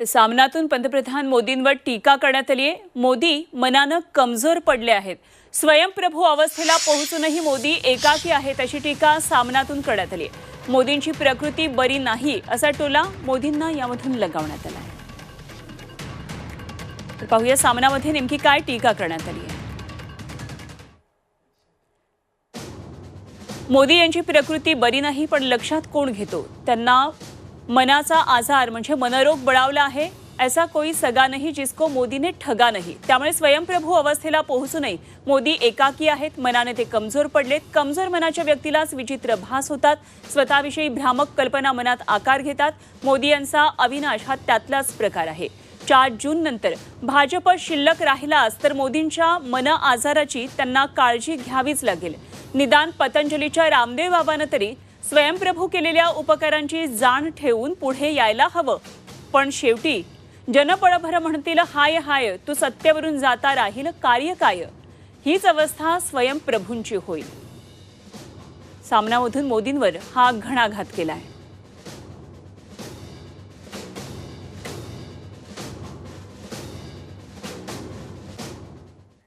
तर सामनातून पंतप्रधान मोदींवर टीका करण्यात आली आहे. मोदी मनानं कमजोर पडले आहेत. स्वयंप्रभू अवस्थेला पोहोचूनही मोदी एकाकी आहेत अशी टीका सामनातून करण्यात आली आहे. मोदींची प्रकृती बरी नाही असा टोला मोदींना यामधून लगावण्यात आला आहे. तर पाहूया सामनामध्ये नेमकी काय टीका करण्यात आली आहे. मोदी यांची प्रकृती बरी नाही पण लक्षात कोण घेतो? त्यांना मनाचा आजार म्हणजे मनरोग बळावला आहे. ऐसा कोई सगा नाही जिसको मोदीने ठगा नाही. त्यामुळे स्वयंप्रभू अवस्थेला पोहोचूनही मोदी एकाकी आहेत. मनाने ते कमजोर पडलेत. कमजोर मनाच्या व्यक्तीलाच विचित्र भास होतात. स्वतःविषयी भ्रामक कल्पना मनात आकार घेतात. मोदी यांचा अविनाश हा त्यातलाच प्रकार आहे. चार जून नंतर भाजप शिल्लक राहिलाच तर मोदींच्या मन आजाराची त्यांना काळजी घ्यावीच लागेल. निदान पतंजलीच्या रामदेव बाबांना तरी स्वयंप्रभू केलेल्या उपकारांची जाण ठेवून पुढे यायला हवं. पण शेवटी जनपळभर म्हणतील हाय हाय तू सत्तेवरून जाता राहील कार्य काय? हीच अवस्था स्वयंप्रभूंची होईल. सामनामधून मोदींवर हा घणाघात केला आहे